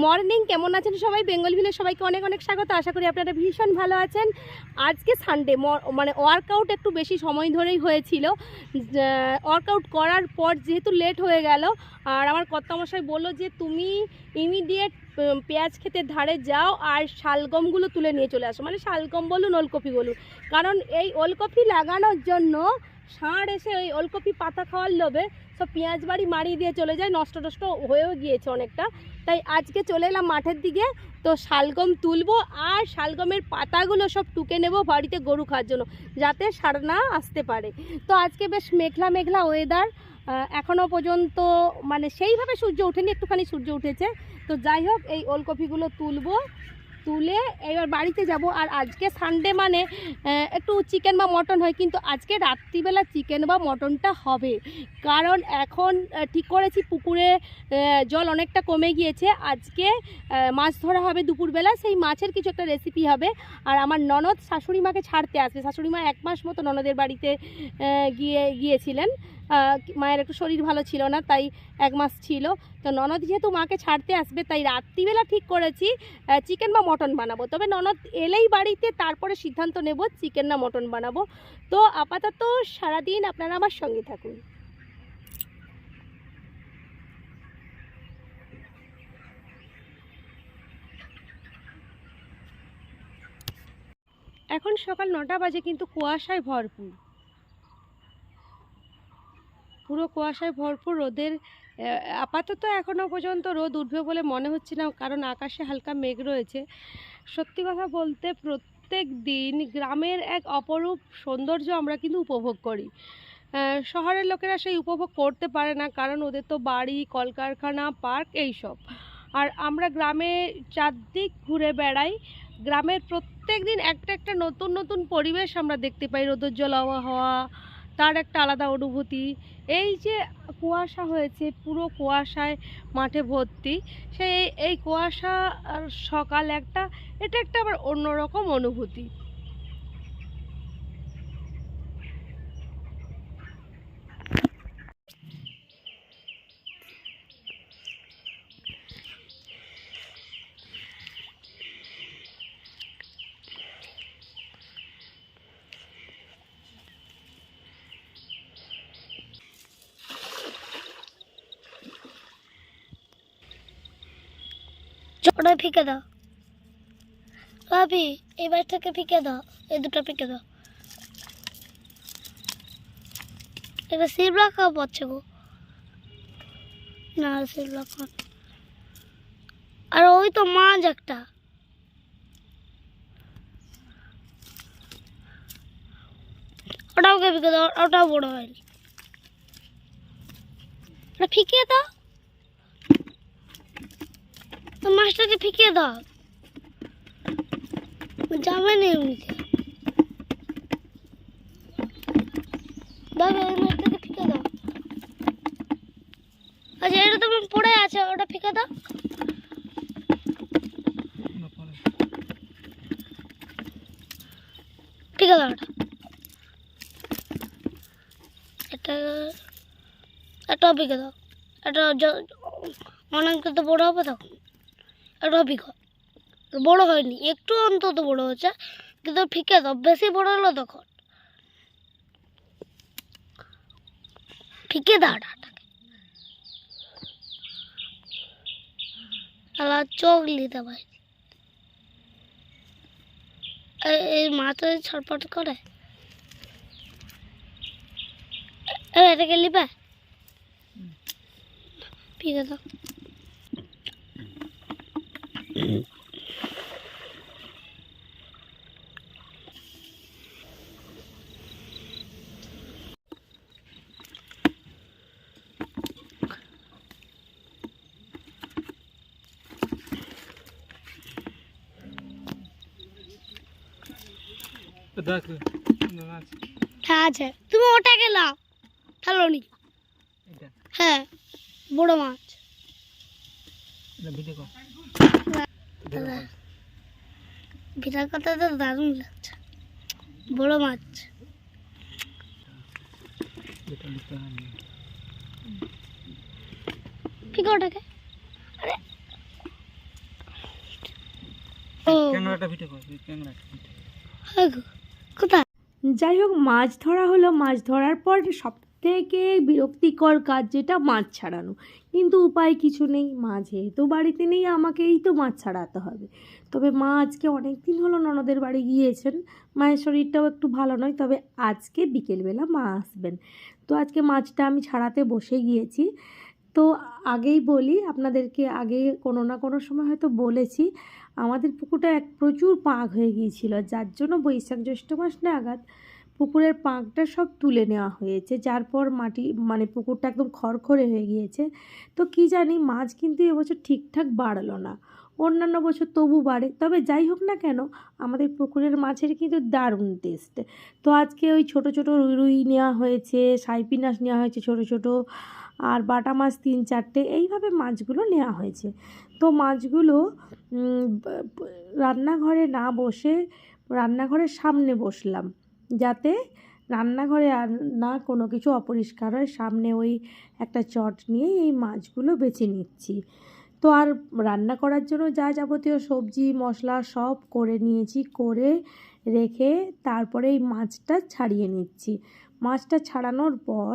Morning, কেমন আছেন সবাই? বেঙ্গল ভিলে সবাইকে অনেক অনেক স্বাগত। আশা করি আপনারা ভীষণ ভালো আছেন। আজকে সানডে মানে ওয়ার্কআউট একটু বেশি সময় ধরেই হয়েছিল। ওয়ার্কআউট করার পর যেহেতু লেট হয়ে গেল, আর আমার কর্তামশাই বলল যে, তুমি ইমিডিয়েট পেঁয়াজ ক্ষেতের ধারে যাও আর শালগমগুলো তুলে নিয়ে চলে আসো। মানে শালগম বলুন, ওলকপি বলুন। কারণ এই ওলকপি লাগানোর জন্য ষাঁড় এসে ওই ওলকপি পাতা খাওয়ার লোভে সব পেঁয়াজ বাড়ি মারিয়ে দিয়ে চলে যায়, নষ্ট টষ্ট হয়েও গিয়েছে অনেকটা। তাই আজকে চলে এলাম মাঠের দিকে, তো শালগম তুলবো আর শালগমের পাতাগুলো সব টুকে নেব বাড়িতে গরু খাওয়ার জন্য, যাতে সার না আসতে পারে। তো আজকে বেশ মেঘলা মেঘলা ওয়েদার এখনও পর্যন্ত মানে সেইভাবে সূর্য ওঠেনি, একটুখানি সূর্য উঠেছে। তো যাই হোক, এই ওলকপিগুলো তুলবো। তুলে এবার বাড়িতে যাব। আর আজকে সানডে মানে একটু চিকেন বা মটন হয়, কিন্তু আজকে রাত্রিবেলা চিকেন বা মটনটা হবে। কারণ এখন ঠিক করেছি, পুকুরে জল অনেকটা কমে গিয়েছে। আজকে মাছ ধরা হবে দুপুরবেলা, সেই মাছের কিছু একটা রেসিপি হবে। আর আমার ননদ শাশুড়ি মাকে ছাড়তে আসবে। শাশুড়ি মা এক মাস মতো ননদের বাড়িতে গিয়ে, গিয়েছিলেন। মায়ের একটু শরীর ভালো ছিল না, তাই এক মাস ছিল। তো ননদ যেহেতু মাকে ছাড়তে আসবে, তাই রাত্রিবেলা ঠিক করেছি চিকেন বা মটন বানাবো। তবে ননদ এলেই বাড়িতে, তারপরে সিদ্ধান্ত নেব চিকেন না মটন বানাবো। তো আপাতত সারাদিন আপনারা আমার সঙ্গে থাকুন। এখন সকাল নটা বাজে, কিন্তু কুয়াশায় ভরপুর। পুরো কুয়াশায় ভরপুর রোদের আপাতত এখনও পর্যন্ত রোদ উঠবে বলে মনে হচ্ছে না, কারণ আকাশে হালকা মেঘ রয়েছে। সত্যি কথা বলতে প্রত্যেক দিন গ্রামের এক অপরূপ সৌন্দর্য আমরা কিন্তু উপভোগ করি। শহরের লোকেরা সেই উপভোগ করতে পারে না, কারণ ওদের তো বাড়ি, কলকারখানা, পার্ক এইসব আর আমরা গ্রামে চারদিক ঘুরে বেড়াই, গ্রামের প্রত্যেক দিন একটা একটা নতুন নতুন পরিবেশ আমরা দেখতে পাই। রোদোজ্জ্বল আবহাওয়া তার একটা আলাদা অনুভূতি। এই যে কুয়াশা হয়েছে, পুরো কুয়াশায় মাঠে ভর্তি, সেই এই কুয়াশা আর সকাল একটা, এটা একটা আবার অন্যরকম অনুভূতি। ওটা ফিকে দাও। ভাবি এবার থেকে ফিকে দাও, এই দুটো ফিকে দাও। এটা সিল রাখা পড়ছে গো। না সিল রাখা আর ওই তো মাছ একটা। ওটাও কে ফিকে দাও, ওটাও বড় হয়নি। ওটা ফিকে দাও। তো মাছটাকে ফিকে দাও। যাবে না এমনিতে। ফিকে দাও। আচ্ছা এটা তো আছে, ওটা ফিকে দাও। ফিকে দাও ওটা। এটা দাও। অনেক তো বড় হবে তখন একটা ফিকা বড় হয়নি একটু অন্তত বড় হচ্ছে কিন্তু ফিকে দাও বেশি বড় হলো তখন। ফিকে দাও ডাটাকে। আলা চোখ নিতে পারি। এই- মাথা ছটপট করে। এটাকে লিবে ফিকে দাও। হ্যাঁ আছে তুমি ওটাকে লাও ঠালো নি। হ্যাঁ বড় মাছ। ভিটার কথা তো দারুণ লাগছে। বড় মাছ। নিতে ঠিক ওটাকে? আরে। ট্যাংরাটা ভিডিও কর ওই ট্যাংরাটা হ্যাঁ কোথায় যাই হোক, মাছ ধরা হলো। মাছ ধরার পর সব থেকে বিরক্তিকর কাজ যেটা, মাছ ছাড়ানো। কিন্তু উপায় কিছু নেই। মা যেহেতু বাড়িতে নেই, আমাকেই তো মাছ ছাড়াতে হবে। তবে মা আজকে অনেক দিন হলো ননদের বাড়ি গিয়েছেন। মায়ের শরীরটাও একটু ভালো নয়, তবে আজকে বিকেলবেলা মা আসবেন। তো আজকে মাছটা আমি ছাড়াতে বসে গিয়েছি। তো আগেই বলি, আপনাদেরকে আগে কোনো না কোনো সময় হয়তো বলেছি আমাদের পুকুরটা এক প্রচুর পাক হয়ে গিয়েছিল, যার জন্য বৈশাখ জ্যৈষ্ঠ মাস নাগাদ পুকুরের পাঁকটা সব তুলে নেওয়া হয়েছে, যার পর মাটি মানে পুকুরটা একদম খড়খড়ে হয়ে গিয়েছে। তো কি জানি মাছ কিন্তু এবছর ঠিকঠাক বাড়লো না, অন্যান্য বছর তবু বাড়ে। তবে যাই হোক না কেন, আমাদের পুকুরের মাছের কিন্তু দারুণ টেস্ট। তো আজকে ওই ছোট ছোট রুই নেওয়া হয়েছে সাইপিনাস নেওয়া হয়েছে ছোট ছোট আর বাটা মাছ তিন চারটে, এইভাবে মাছগুলো নেওয়া হয়েছে। তো মাছগুলো রান্নাঘরে না বসে রান্নাঘরের সামনে বসলাম, যাতে রান্নাঘরে আর না কোনো কিছু অপরিষ্কার হয়। সামনে ওই একটা চট নিয়ে এই মাছগুলো বেছে নিচ্ছি। তো আর রান্না করার জন্য যা যাবতীয় সবজি, মশলা সব করে নিয়েছি, করে রেখে তারপরে এই মাছটা ছাড়িয়ে নিচ্ছি। মাছটা ছাড়ানোর পর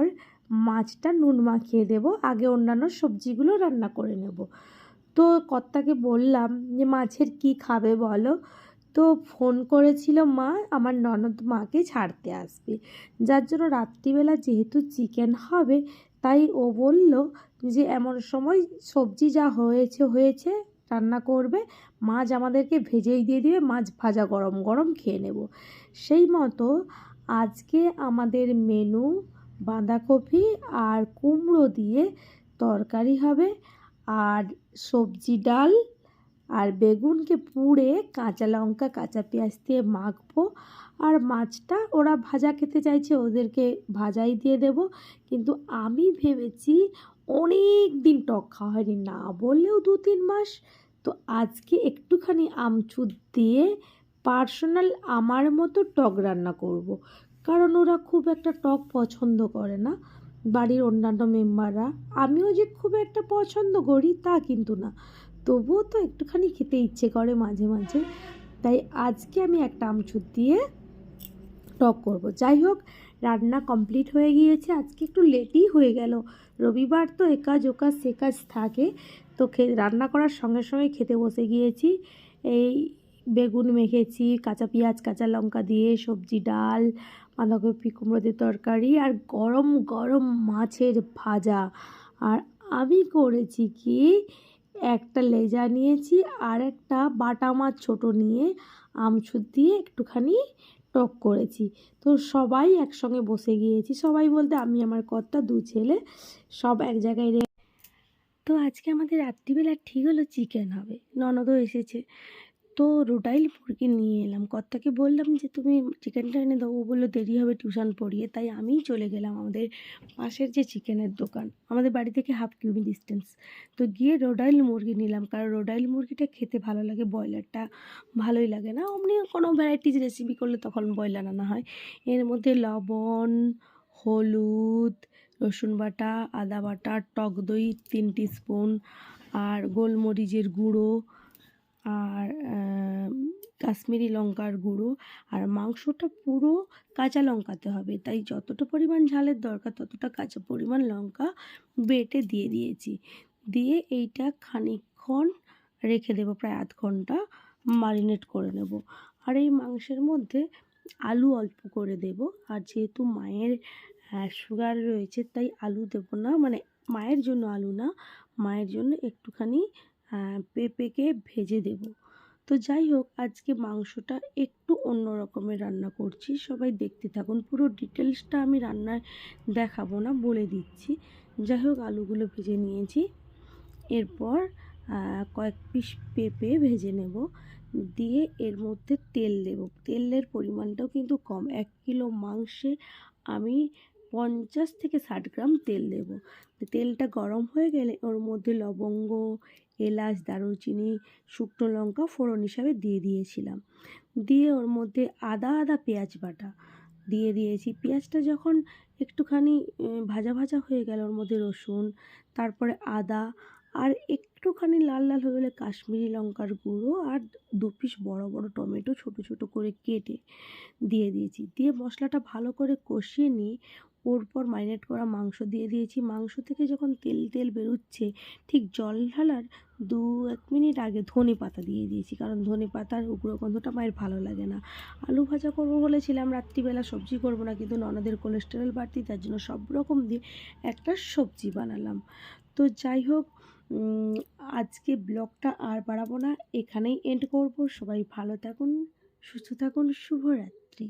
মাছটা নুন মাখিয়ে দেব, আগে অন্যান্য সবজিগুলো রান্না করে নেব। তো কর্তাকে বললাম যে, মাছের কি খাবে বলো? তো ফোন করেছিল মা, আমার ননদ মাকে ছাড়তে আসবে। যার জন্য রাত্রিবেলা যেহেতু চিকেন হবে, তাই ও বলল যে, এমন সময় সবজি যা হয়েছে হয়েছে, রান্না করবে। মাছ আমাদেরকে ভেজেই দিয়ে দিবে, মাছ ভাজা গরম গরম খেয়ে নেব। সেই মতো আজকে আমাদের মেনু বাঁধাকপি আর কুমড়ো দিয়ে তরকারি হবে। আর সবজি ডাল আর বেগুনকে পুড়ে কাঁচা লঙ্কা, কাঁচা পেঁয়াজ দিয়ে মাখবো। আর মাছটা ওরা ভাজা খেতে চাইছে, ওদেরকে ভাজাই দিয়ে দেব। কিন্তু আমি ভেবেছি অনেক দিন টক খাওয়া হয়নি, না বললেও দু তিন মাস। তো আজকে একটুখানি আমচুর দিয়ে পার্সোনাল আমার মতো টক রান্না করব। কারণ ওরা খুব একটা টক পছন্দ করে না, বাড়ির অন্যান্য মেম্বাররা। আমিও যে খুব একটা পছন্দ করি তা কিন্তু না। তবুও তো একটুখানি খেতে ইচ্ছে করে মাঝে মাঝে। তাই আজকে আমি একটা আমচুর দিয়ে টক করব। যাই হোক, রান্না কমপ্লিট হয়ে গিয়েছে। আজকে একটু লেটই হয়ে গেল। রবিবার তো এ কাজ, ও সে কাজ থাকে। তো খে, রান্না করার সঙ্গে সঙ্গে খেতে বসে গিয়েছি। এই বেগুন মেখেছি, কাঁচা পেঁয়াজ, কাঁচা লঙ্কা দিয়ে, সবজি, ডাল বাঁধাকপি কুমড়ো দিয়ে তরকারি আর গরম গরম মাছের ভাজা। আর আমি করেছি কি, একটা লেজা নিয়েছি আর একটা বাটা মাছ ছোটো নিয়ে আমচুর দিয়ে একটুখানি টক করেছি। তো সবাই একসঙ্গে বসে গিয়েছি। সবাই বলতে আমি, আমার কর্তা, দু ছেলে, সব এক জায়গায় তো আজকে আমাদের রাত্রিবেলা ঠিক হলো, চিকেন হবে। ননদও এসেছে। তো রোটাইল মুরগি নিয়ে এলাম। কর্তাকে বললাম যে, তুমি চিকেনটা এনে দাও। ও বলল, দেরি হবে টিউশন পড়িয়ে। তাই আমিই চলে গেলাম আমাদের পাশের যে চিকেনের দোকান, আমাদের বাড়ি থেকে হাফ কিমি ডিস্টেন্স। তো গিয়ে রোডাইল মুরগি নিলাম, কারণ রোডাইল মুরগিটা খেতে ভালো লাগে, ব্রয়লারটা ভালোই লাগে না। অমনি কোনো ভ্যারাইটিস রেসিপি করলে তখন ব্রয়লার আনা হয়। এর মধ্যে লবণ, হলুদ, রসুন বাটা, আদা বাটা, টক দই, তিন স্পুন আর গোলমরিচের গুঁড়ো আর কাশ্মীরি লঙ্কার গুঁড়ো। আর মাংসটা পুরো কাঁচা লঙ্কাতে হবে। তাই যতটা পরিমাণ ঝালের দরকার, ততটা কাঁচা পরিমাণ লঙ্কা বেটে দিয়ে দিয়েছি। দিয়ে এইটা খানিকক্ষণ রেখে দেবো, প্রায় আধ ঘণ্টা মারিনেট করে নেব। আর এই মাংসের মধ্যে আলু অল্প করে দেব। আর যেহেতু মায়ের সুগার রয়েছে, তাই আলু দেবো না। মানে মায়ের জন্য আলু না, মায়ের জন্য একটুখানি পেঁপেকে ভেজে দেব। তো যাই হোক, আজকে মাংসটা একটু অন্য রকমের রান্না করছি। সবাই দেখতে থাকুন, পুরো ডিটেলসটা আমি রান্নায় দেখাবো না, বলে দিচ্ছি। যাই হোক, আলুগুলো ভেজে নিয়েছি। এরপর কয়েক পিস পেঁপে ভেজে নেব। দিয়ে এর মধ্যে তেল দেব। তেলের পরিমাণটাও কিন্তু কম। এক কিলো মাংসে আমি পঞ্চাশ থেকে ষাট গ্রাম তেল দেব। তেলটা গরম হয়ে গেলে ওর মধ্যে লবঙ্গ এলাচ, দারুচিনি, শুকনো লঙ্কা ফোড়ন হিসাবে দিয়ে দিয়েছিলাম। দিয়ে ওর মধ্যে আদা আদা পেঁয়াজ বাটা দিয়ে দিয়েছি। পেঁয়াজটা যখন একটুখানি ভাজা ভাজা হয়ে গেল ওর মধ্যে রসুন, তারপরে আদা আর একটু একটুখানি লাল লাল হয়ে গেলে কাশ্মীরি লঙ্কার গুঁড়ো আর দু পিস বড় বড় টমেটো ছোট ছোট করে কেটে দিয়ে দিয়েছি। দিয়ে মশলাটা ভালো করে কষিয়ে নিয়ে ওর পর ম্যারিনেট করা মাংস দিয়ে দিয়েছি। মাংস থেকে যখন তেল তেল বেরোচ্ছে, ঠিক জল ঢালার দু এক মিনিট আগে ধনে পাতা দিয়ে দিয়েছি। কারণ ধনে পাতার উগ্র গন্ধটা মায়ের ভালো লাগে না। আলু ভাজা করব বলেছিলাম, রাত্রিবেলা সবজি করব না, কিন্তু ননদের কোলেস্টেরল বাড়তি, তার জন্য সব রকম দিয়ে একটা সবজি বানালাম। তো যাই হোক আজকে ব্লগটা আর বাড়াবো না। এখানেই এন্ড করব। সবাই ভালো থাকুন সুস্থ থাকুন। শুভরাত্রি।